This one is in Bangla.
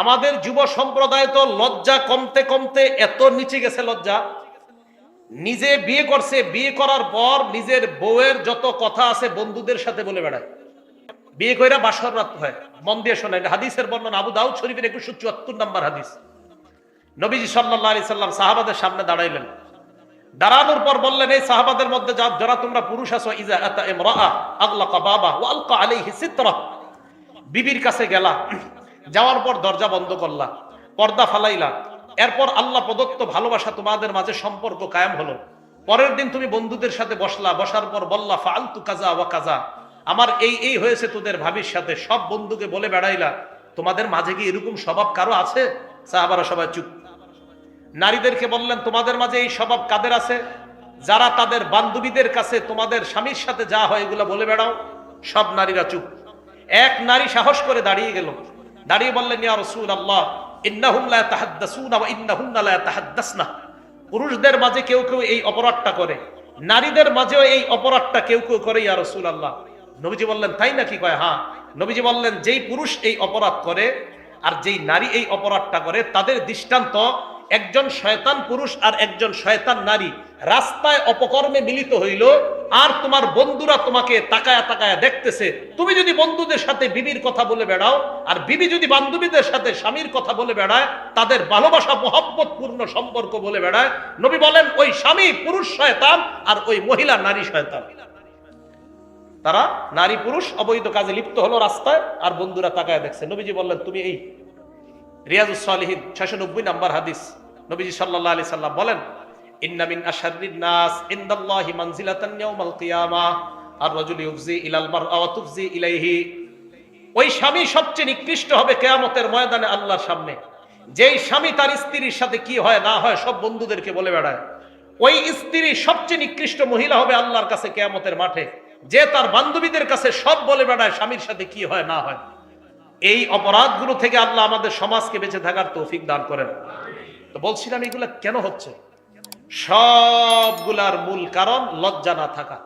আমাদের যুব সম্প্রদায় তো লজ্জা কমতে কমতে এত নিচে গেছে লজ্জা। নিজে বিয়ে করছে, বিয়ে করার পর নিজের বউয়ের যত কথা আছে বন্ধুদের সাথে বলে বেড়ায়। বিয়ে কইরা বাসর রাত হয়, মন দিয়ে শোনেন, হাদিসের বর্ণনা আবু দাউদ শরীফের একুশশো চুয়াত্তর নাম্বার হাদিস। নবীজি সাল্লাহ আলি সাল্লাম সাহাবাদের সামনে দাঁড়াইলেন। দাঁড়ানোর পর বললেন, এই সাহাবাদের মধ্যে যা যারা তোমরা পুরুষ আছো ইজা আতা ইমরাআ আগলাকা বাবা ওয়া আলকা আলাইহি সিতরা। বিবির কাছে গেলা যাওয়ার পর দরজা বন্ধ করলা, পর্দা ফালাইলা। এরপর আল্লাহ প্রদত্ত ভালোবাসা তোমাদের মাঝে সম্পর্ক কায়েম হলো। পরের দিন তুমি বন্ধুদের সাথে বসলা, বসার পর বললা ফালতু কাজা ওয়া কাজা। আমার এই এই হয়েছে তোদের ভাবির সাথে। সব বন্ধুকে বলে বেড়াইলা, তোমাদের মাঝে কি এরকম স্বভাব কারও আছে? সাহাবারা সবাই চুপ। নারীদেরকে বললেন, তোমাদের মাঝে এই স্বভাব কাদের আছে? যারা তাদের বান্ধবীদের কাছে তোমাদের স্বামীর সাথে যা হয় এগুলো বলে বেড়াও। সব নারীরা চুপ। এক নারী সাহস করে দাঁড়িয়ে গেল। দাঁড়িয়ে বললেন, ইয়া রাসূল আল্লাহ তাহাদ্দাসুনা ওয়া ইন্নাহুন্না লা তাহাদ্দাসনা। পুরুষদের মাঝে কেউ কেউ এই অপরাধটা করে, নারীদের মাঝেও এই অপরাধটা কেউ কেউ করে, ইয়া রাসূল আল্লাহ নবীজি বললেন, তাই নাকি? কয় হ্যাঁ। নবীজি বললেন, যেই পুরুষ এই অপরাধ করে আর যেই নারী এই অপরাধটা করে, তাদের দৃষ্টান্ত একজন শয়তান পুরুষ আর একজন শয়তান নারী রাস্তায় অপকর্মে মিলিত হইল, আর তোমার বন্ধুরা তোমাকে তাকায়া তাকায়া দেখতেছে। তুমি যদি বন্ধুদের সাথে বিবির কথা বলে বেড়াও, আর বিবি যদি বান্ধবীদের সাথে স্বামীর কথা বলে বেড়ায়, তাদের ভালোবাসা মহব্বত পূর্ণ সম্পর্ক বলে বেড়ায়। নবী বলেন, ওই স্বামী পুরুষ শয়তান, আর ওই মহিলা নারী শয়তান। তারা নারী পুরুষ, অবৈধ কাজে লিপ্ত হলো রাস্তায়, আর বন্ধুরা তাকায় দেখছে। নবীজি বললেন, তুমি এই নিকৃষ্ট হবে কেয়ামতের ময়দানে আল্লাহর সামনে। যেই স্বামী তার স্ত্রীর সাথে কি হয়, না হয়, সব বন্ধুদেরকে বলে বেড়ায়। ওই স্ত্রী সবচেয়ে নিকৃষ্ট মহিলা হবে আল্লাহর কাছে কেয়ামতের মাঠে। যে তার বান্ধবীদের কাছে সব বলে বেড়ায় স্বামীর সাথে কি হয়, না হয়। এই অপরাধগুলো থেকে আল্লাহ আমাদের সমাজকে বেঁচে থাকার তৌফিক দান করেন। তো বলছিলাম, এগুলো কেন হচ্ছে? সবগুলার মূল কারণ লজ্জা না থাকা।